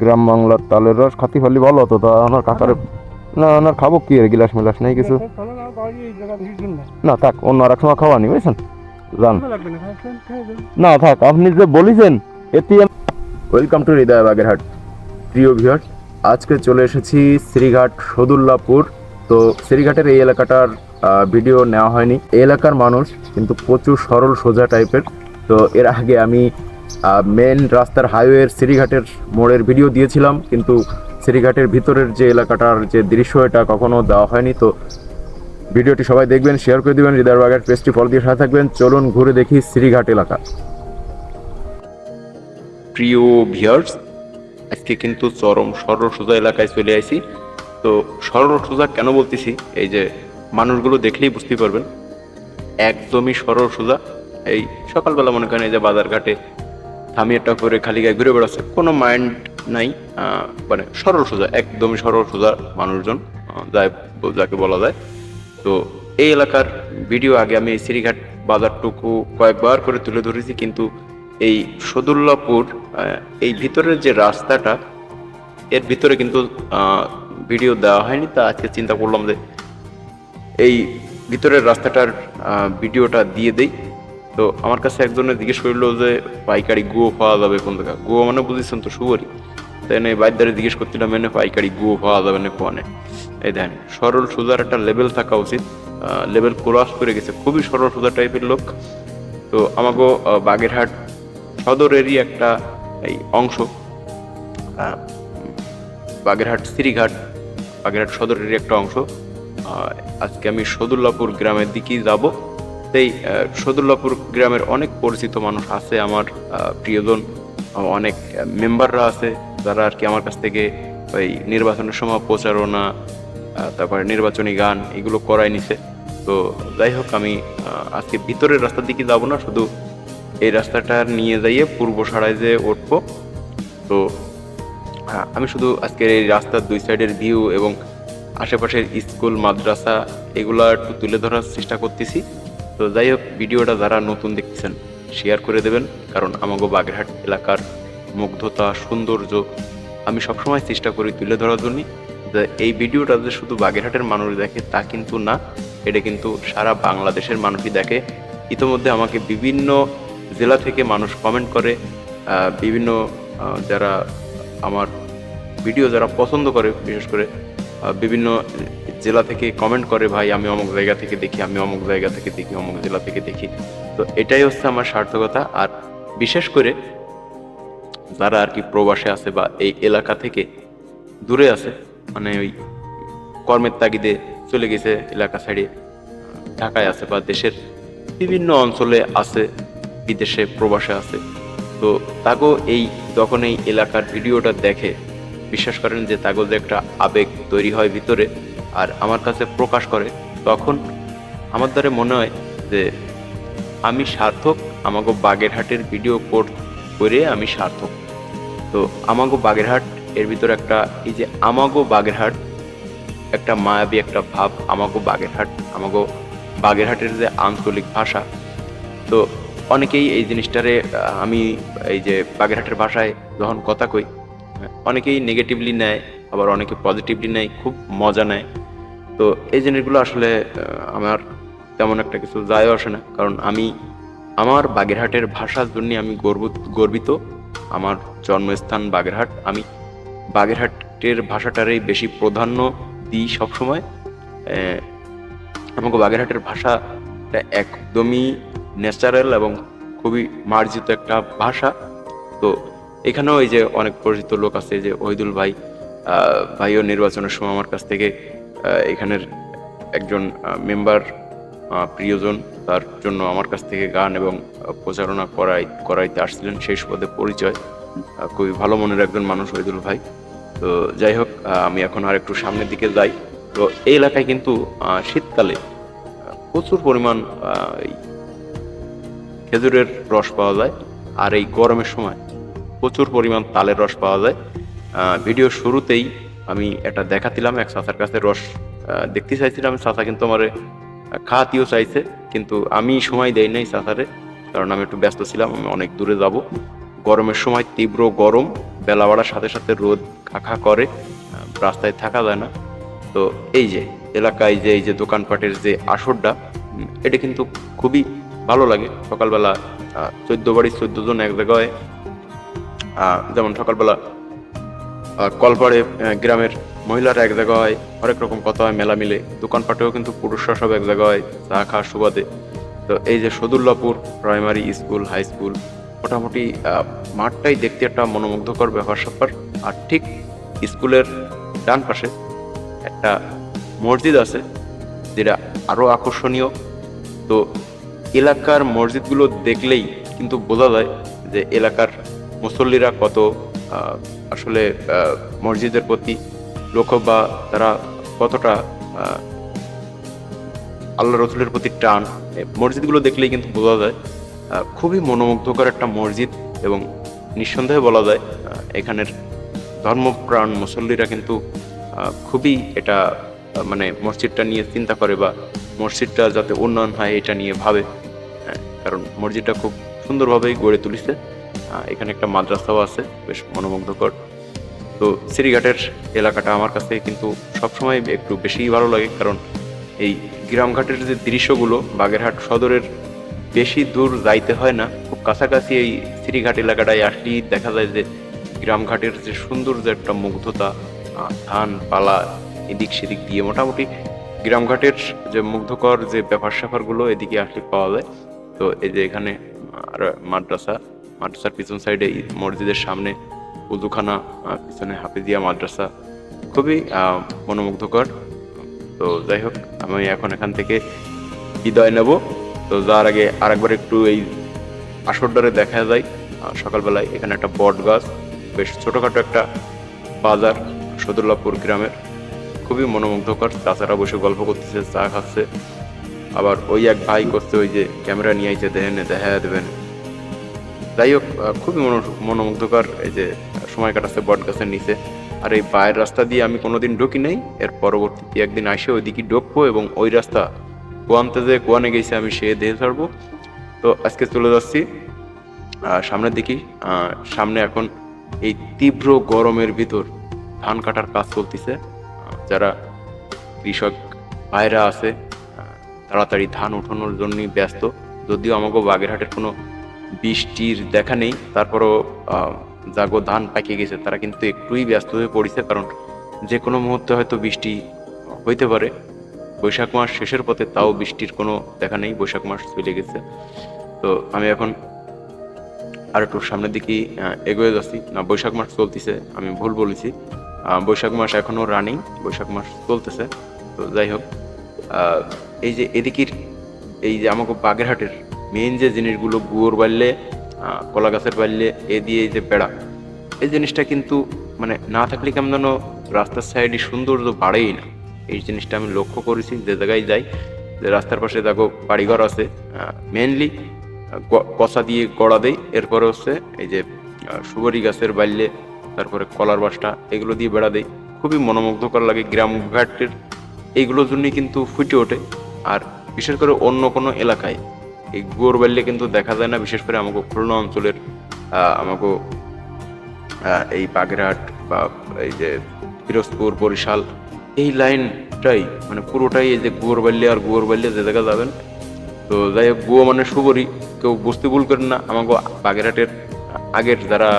গ্রাম বাংলার তালের রস খাতি ফালি ভালো হতো তা আমার কাকারে না ওনার খাব কি আর গিলাস মিলাস নেই কিছু। না থেকে না না অন্য আর এক সময় খাওয়ানি বুঝছেন? যান। না না থাক আপনি যে বলেছেন এতে ওয়েলকাম টু হৃদয় বাগেরহাট। প্রিয় ভিউয়ার আজকে চলে এসেছি শ্রীঘাট সদুল্লাপুর। তো শ্রীঘাটের এই এলাকাটার ভিডিও নেওয়া হয়নি। এই এলাকার মানুষ কিন্তু প্রচুর সরল সোজা টাইপের তো এর আগে আমি মেন রাস্তার হাইওয়ের শ্রীঘাটের মোড়ের ভিডিও দিয়েছিলাম, কিন্তু শ্রীঘাটের ভিতরের যে এলাকাটার যে দৃশ্য, এটা কখনো দেওয়া হয়নি। তো ভিডিওটি সবাই দেখবেন শেয়ার করে দিবেন, হৃদয় বাগের পেজটি ফলো দিয়ে সাথে থাকবেন। চলুন ঘুরে দেখি শ্রীঘাট এলাকা। প্রিয় ভিয়ার্স আজকে কিন্তু চরম সরল সোজা এলাকায় চলে আসি তো সরল সোজা কেন বলতেছি? এই যে মানুষগুলো দেখলেই বুঝতে পারবেন। একদমই সরল সোজা। এই সকালবেলা মনে করেন এই যে বাজারঘাটে থামিয়েটা করে খালি গায়ে ঘুরে বেড়াচ্ছে। কোনো মাইন্ড নাই মানে সরল সোজা, একদমই সরল সোজা মানুষজন যায় যাকে বলা যায়। তো এই এলাকার ভিডিও আগে আমি এই শ্রীঘাট বাজারটুকু কয়েকবার করে তুলে ধরেছি, কিন্তু এই সদুল্লাপুর এই ভিতরের যে রাস্তাটা, এর ভিতরে কিন্তু ভিডিও দেওয়া হয়নি। তা আজকে চিন্তা করলাম যে এই ভিতরের রাস্তাটার ভিডিওটা দিয়ে দেই। তো আমার কাছে একজনে জিজ্ঞেস করল যে, পাইকারি গুয়ো পাওয়া যাবে কোন জায়গা? গুয়ো মানে বুঝেছেন তো সুবরি তাই এনে বাইদারে জিজ্ঞেস করছিলাম, এনে পাইকারি গুয়ো পাওয়া যাবে না কোয়ানে এই দেখেন, সরল সোজার একটা লেভেল থাকা উচিত। লেভেল ক্রস করে গেছে, খুবই সরল সোজা টাইপের লোক। তো আমাকে বাগেরহাট সদরেরই একটা এই অংশ। বাগেরহাট শ্রীঘাট বাগেরহাট সদরেরই একটা অংশ। আজকে আমি সদুল্লাপুর গ্রামের দিকেই যাব। সেই সদুল্লাপুর গ্রামের অনেক পরিচিত মানুষ আছে, আমার প্রিয়জন অনেক মেম্বাররা আছে, যারা আর কি আমার কাছ থেকে ওই নির্বাচনের সময় প্রচারণা তারপরে নির্বাচনী গান এগুলো করাই নিছে। তো যাই হোক, আমি আজকে ভিতরের রাস্তার দিকে যাব না, শুধু এই রাস্তাটা নিয়ে যাইয়ে পূর্ব সারায় যে উঠবো। তো আমি শুধু আজকের এই রাস্তার দুই সাইডের ভিউ এবং আশেপাশের স্কুল, মাদ্রাসা, এগুলো একটু তুলে ধরার চেষ্টা করতেছি। তো যাই হোক, ভিডিওটা যারা নতুন দেখতেছেন শেয়ার করে দেবেন, কারণ আমাগো বাগেরহাট এলাকার মুগ্ধতা, সৌন্দর্য আমি সবসময় চেষ্টা করি তুলে ধরার জন্য যে এই ভিডিওটা যে শুধু বাগেরহাটের মানুষ দেখে তা কিন্তু না, এটা কিন্তু সারা বাংলাদেশের মানুষই দেখে। ইতোমধ্যে আমাকে বিভিন্ন জেলা থেকে মানুষ কমেন্ট করে বিভিন্ন যারা আমার ভিডিও যারা পছন্দ করে, বিশেষ করে বিভিন্ন জেলা থেকে কমেন্ট করে, ভাই, আমি অমুক জায়গা থেকে দেখি, আমি অমুক জায়গা থেকে দেখি, অমুক জেলা থেকে দেখি। তো এটাই হচ্ছে আমার সার্থকতা। আর বিশেষ করে যারা আর কি প্রবাসে আছে বা এই এলাকা থেকে দূরে আছে মানে ওই কর্মের তাগিদে চলে গেছে এলাকা সাইডে, ঢাকায় আছে বা দেশের বিভিন্ন অঞ্চলে আছে, বিদেশে প্রবাসে আছে, তো তাকেও এই যখন এই এলাকার ভিডিওটা দেখে বিশ্বাস করেন যে তাগো যে একটা আবেগ তৈরি হয় ভিতরে। আর আমার কাছে প্রকাশ করে, তখন আমার দ্বারা মনে হয় যে আমি সার্থক আমাকে বাগেরহাটের ভিডিও কোড করে আমি সার্থক। তো আমাগো বাগেরহাট, এর ভিতরে একটা, এই যে আমাগো বাগেরহাট, একটা মায়াবী একটা ভাব আমাগো বাগেরহাট, আমাগো বাগেরহাটের যে আঞ্চলিক ভাষা। তো অনেকেই এই জিনিসটারে আমি এই যে বাগেরহাটের ভাষায় যখন কথা কই অনেকেই নেগেটিভলি নেয়, আবার অনেকে পজিটিভলি নেয়, খুব মজা নেয়। তো এই জিনিসগুলো আসলে আমার তেমন একটা কিছু যায় আসে না। কারণ আমি, আমার বাগেরহাটের ভাষার জন্য আমি গর্ব গর্বিত। আমার জন্মস্থান বাগেরহাট। আমি বাগেরহাটের ভাষাটারই বেশি প্রাধান্য দিই সবসময়। আমাকে বাগেরহাটের ভাষাটা একদমই ন্যাচারাল এবং খুবই মার্জিত একটা ভাষা। তো এখানেও এই যে অনেক পরিচিত লোক আছে যে ওহিদুল ভাই ভাইও নির্বাচনের সময় আমার কাছ থেকে এখানের একজন মেম্বার প্রিয়জন তার জন্য আমার কাছ থেকে গান এবং প্রচারণা করাই, করাইতে আসছিলেন। সেই সুবাদে পরিচয় খুবই ভালো মনের একজন মানুষ ওহিদুল ভাই। তো যাই হোক আমি এখন আর একটু সামনের দিকে যাই। তো এই এলাকায় কিন্তু শীতকালে প্রচুর পরিমাণ খেজুরের রস পাওয়া যায়। আর এই গরমের সময় প্রচুর পরিমাণ তালের রস পাওয়া যায়। ভিডিও শুরুতেই আমি এটা দেখাতিলাম এক চাচার কাছে রস দেখতে চাইছিলাম। চাচা কিন্তু আমার খাওয়াতেও চাইছে, কিন্তু আমি সময় দেই নাই চাচারে কারণ আমি একটু ব্যস্ত ছিলাম, আমি অনেক দূরে যাব। গরমের সময় তীব্র গরম, বেলা বাড়ার সাথে সাথে রোদ খাখা করে রাস্তায় থাকা যায় না। তো এই যে এলাকায় যে, এই যে দোকানপাটের যে আসরটা এটা কিন্তু খুবই ভালো লাগে। সকালবেলা চোদ্দ বাড়ি চোদ্দ জন এক জায়গায় যেমন সকালবেলা কলপাড়ে গ্রামের মহিলারা এক জায়গায় হরেক রকম কথা হয় মেলা মিলে দোকানপাটেও কিন্তু পুরুষরা সব এক জায়গায় চা খাওয়ার সুবাদে। তো এই যে Sadullapur primary school, high school, মোটামুটি মাঠটাই দেখতে একটা মনোমুগ্ধকর ব্যাপার স্যাপার। আর ঠিক স্কুলের ডান পাশে একটা মসজিদ আছে, যেটা আরও আকর্ষণীয়। তো এলাকার মসজিদগুলো দেখলেই কিন্তু বোঝা যায় যে এলাকার মুসল্লিরা কত আসলে মসজিদের প্রতি লক্ষ্য বা তারা কতটা আল্লাহ রসুলের প্রতি টান? মসজিদগুলো দেখলেই কিন্তু বোঝা যায় খুবই মনোমুগ্ধকর একটা মসজিদ এবং নিঃসন্দেহে বলা যায় এখানের ধর্মপ্রাণ মুসল্লিরা কিন্তু খুবই এটা মানে মসজিদটা নিয়ে চিন্তা করে বা মসজিদটা যাতে উন্নয়ন হয় এটা নিয়ে ভাবে। হ্যাঁ, কারণ মসজিদটা খুব সুন্দরভাবেই গড়ে তুলিছে। এখানে একটা মাদ্রাসাও আছে, বেশ মনোমুগ্ধকর। তো সিরিঘাটের এলাকাটা আমার কাছে কিন্তু সবসময় একটু বেশিই ভালো লাগে, কারণ এই গ্রামঘাটের যে দৃশ্যগুলো, বাগেরহাট সদরের বেশি দূর যাইতে হয় না। খুব কাছাকাছি এই সিরিঘাট এলাকাটায় আসলেই দেখা যায় যে গ্রামঘাটের যে সুন্দর যে একটা মুগ্ধতা ধান পালা, এদিক সেদিক দিয়ে মোটামুটি গ্রামঘাটের যে মুগ্ধকর যে ব্যাপার স্যাপারগুলো এদিকে আসলে পাওয়া যায়। তো এই যে এখানে মাদ্রাসা মাদ্রাসার পিছন সাইডে মসজিদের সামনে উজুখানা আহ, পিছনে হাফিজিয়া মাদ্রাসা। খুবই মনোমুগ্ধকর। তো যাই হোক আমি এখন এখান থেকে বিদায় নেব। তো যার আগে আরেকবার একটু এই আসরডারে দেখা যায়। সকালবেলায় এখানে একটা বট গাছ বেশ ছোটোখাটো একটা বাজার সদুল্লাপুর গ্রামের। খুবই মনোমুগ্ধকর। চাচারা বসে গল্প করতেছে চা খাচ্ছে। আবার ওই এক ভাই করছে ওই যে ক্যামেরা নিয়ে আইছে দেখেন দেখা দেবেন। যাই হোক খুবই মনো- মনোমুগ্ধকর এই যে সময় কাটাচ্ছে বট গাছের নিচে। আর এই পায়ের রাস্তা দিয়ে আমি কোনোদিন ঢুকি নাই। এর পরবর্তীতে একদিন আসে ওইদিকে ঢুকবো এবং ওই রাস্তা কোয়ান্তে যে কোয়ানে গেছে আমি সে দেহে ছাড়বো। তো আজকে চলে যাচ্ছি সামনের দিকে। সামনে এখন এই তীব্র গরমের ভিতর ধান কাটার কাজ চলতেছে। যারা কৃষক ভাইরা আছে তাড়াতাড়ি ধান উঠানোর জন্যই ব্যস্ত। যদিও আমাকে বাগেরহাটের কোনো বৃষ্টির দেখা নেই, তারপরও জাগো ধান পাকিয়ে গেছে, তারা কিন্তু একটুই ব্যস্ত হয়ে পড়েছে, কারণ যে কোনো মুহূর্তে হয়তো বৃষ্টি হইতে পারে। বৈশাখ মাস শেষের পথে তাও বৃষ্টির কোনো দেখা নেই, বৈশাখ মাস চলে গেছে। তো আমি এখন আর একটু সামনের দিকে এগোয়ে যাচ্ছি। না, বৈশাখ মাস চলতেছে, আমি ভুল বলেছি। বৈশাখ মাস এখনও রানিং বৈশাখ মাস চলতেছে। তো যাই হোক এই যে এদিকের, এই যে আমাকে বাগেরহাটের মেইন যে জিনিসগুলো গুয়োর বাড়লে কলা গাছের বাড়লে, এ দিয়ে এই যে বেড়া এই জিনিসটা কিন্তু মানে না থাকলে কেমন যেন রাস্তার সাইডে সৌন্দর্য বাড়েই না। এই জিনিসটা আমি লক্ষ্য করেছি যে জায়গায় যাই, যে রাস্তার পাশে দেখো বাড়িঘর আছে মেনলি কষা দিয়ে গড়া দেই, এরপরে হচ্ছে এই যে সুপারি গাছের বাল্যে তারপরে কলার বাসটা, এগুলো দিয়ে বেড়া দেই। খুবই মনোমুগ্ধকর লাগে গ্রামঘাটের এইগুলোর জন্যই কিন্তু ফুটে ওঠে। আর বিশেষ করে অন্য কোনো এলাকায় এই গুয়োর বাল্যে কিন্তু দেখা যায় না, বিশেষ করে আমাকে খুলনা অঞ্চলের আমাকে এই বাগেরহাট বা এই যে পিরোজপুর বরিশাল, এই লাইনটাই মানে পুরোটাই এই যে গুয়োর বাল্যে আর গুয়োর বাল্যে যে জায়গা যাবেন। তো যাই হোক, গুয়ো মানে সুবরি কেউ বুঝতে ভুল করেন না, আমাকে বাগেরহাটের আগের যারা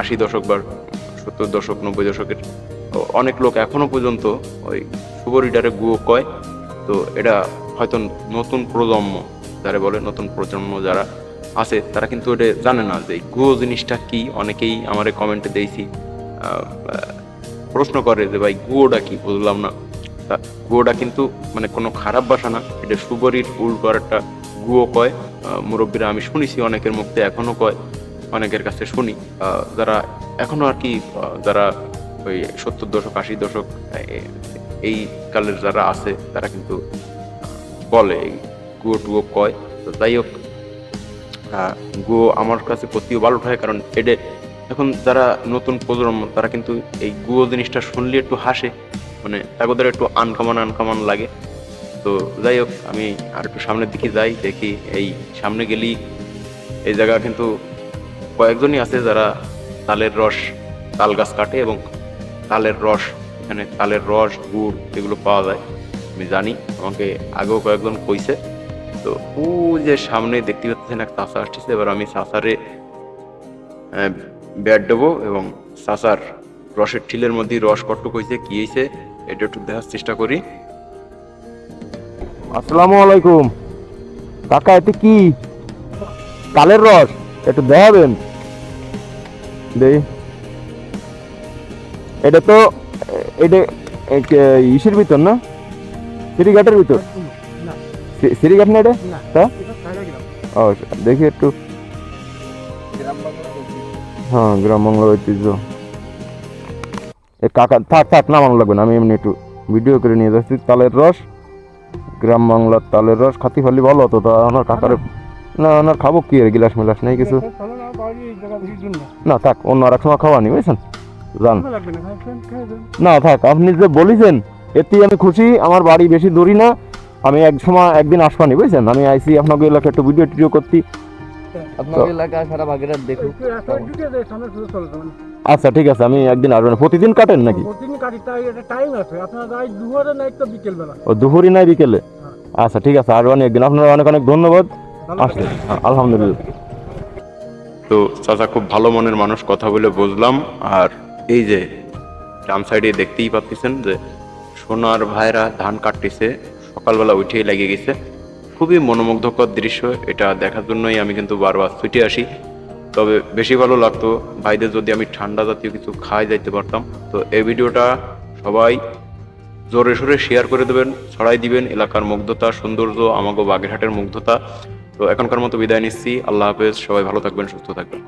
আশি দশক বা সত্তর দশক, নব্বই দশকের অনেক লোক এখনও পর্যন্ত ওই সুবরিটারে গুয়ো কয়। তো এটা হয়তো নতুন প্রজন্ম। যারা বলে নতুন প্রজন্ম যারা আছে, তারা কিন্তু এটা জানে না যে গুয়ো জিনিসটা কি? অনেকেই আমার কমেন্টে দিয়েছি প্রশ্ন করে যে, ভাই গুয়োটা কি? বুঝলাম না। তা গুয়োটা কিন্তু মানে কোনো খারাপ বাসা না, এটা সুবরির একটা গুয়ো কয়। মুরব্বীরা আমি শুনেছি, অনেকের মুখতে এখনও কয়, অনেকের কাছে শুনি। যারা এখনও আর কি যারা ওই সত্তর দশক, আশি দশক এই কালের যারা আছে, তারা কিন্তু বলে গুয়ো টুয়ো কয়, তো যাই হোক গুয়ো আমার কাছে প্রতিও ভালো ঠায় কারণ এটা এখন যারা নতুন প্রজন্ম, তারা কিন্তু এই গুয়ো জিনিসটা শুনলে একটু হাসে মানে তাদের একটু আনকমন আনকমন লাগে। তো যাই হোক, আমি আর একটু সামনের দিকে যাই, দেখি এই সামনে গেলেই এই জায়গা কিন্তু কয়েকজনই আছে যারা তালের রস, তাল গাছ কাটে এবং তালের রস, এখানে তালের রস, গুড় এগুলো পাওয়া যায়। আমি জানি, আমাকে আগেও কয়েকজন কইছে। তো ও যে সামনে দেখতে পাচ্ছেন এক চাষা আসতেছে, এবার আমি চাষারে ব্যাট দেবো এবং চাষার রসের ঠিলের মধ্যে রস কট্টুক হয়েছে, কি হয়েছে, এটা একটু দেখার চেষ্টা করি। আসসালামু আলাইকুম। কাকা, এতে কি? কালের রস? একটু দেখাবেন। দেই। এটা তো এটা ইসের ভিতর না? সিরিঘাটের ভিতর? এটা? তা? ও দেখি একটু। হ্যাঁ গ্রাম বাংলার ঐতিহ্য। এ কাকা থাক থাক নামানো লাগবে না আমি এমনি একটু ভিডিও করে নিয়ে যাচ্ছি। তালের রস গ্রাম বাংলার তালের রস খাতি ফালি ভালো হতো তা আমার কাকার না ওনার খাব কি আর গিলাস মিলাস নেই কিছু? না থেকে অন্য আর এক সময় খাওয়া নি বুঝছেন? যান। না থাক আপনি যে বলেছেন এতেই আমি খুশি আমার বাড়ি বেশি দূরই না আমি এক সময় একদিন আসবানি বুঝছেন? আমি আইসি আপনাকে এলাকা একটু ভিডিও টিডিও করতে মানে আচ্ছা ঠিক আছে আমি একদিন আসবেন। প্রতিদিন কাটেন নাকি? প্রতিদিন কাটি তাই একটা টাইম আছে। আপনার রাত দুপুরে না একটা বিকেলবেলা। ও দুপুরই নাই বিকেলে? আচ্ছা ঠিক আছে আসবানি একদিন আপনার অনেক অনেক ধন্যবাদ। আসলে হ্যাঁ, আলহামদুলিল্লাহ। তো চাচা খুব ভালো মনের মানুষ কথা বলে বুঝলাম। আর এই যে ডান সাইডে দেখতেই পাচ্ছেন যে সোনার ভাইরা ধান কাটতেছে। সকালবেলা উঠেই লেগে গেছে। খুবই মনোমুগ্ধকর দৃশ্য এটা দেখার জন্যই আমি কিন্তু বারবার ছুটে আসি। তবে বেশি ভালো লাগতো ভাইদের যদি আমি ঠান্ডা জাতীয় কিছু খাই যাইতে পারতাম। তো এই ভিডিওটা সবাই জোরে সোরে শেয়ার করে দেবেন, ছড়াই দিবেন এলাকার মুগ্ধতা, সৌন্দর্য, আমাগো বাগেরহাটের মুগ্ধতা। তো এখনকার মতো বিদায় নিচ্ছি। আল্লাহ হাফেজ, সবাই ভালো থাকবেন, সুস্থ থাকবেন।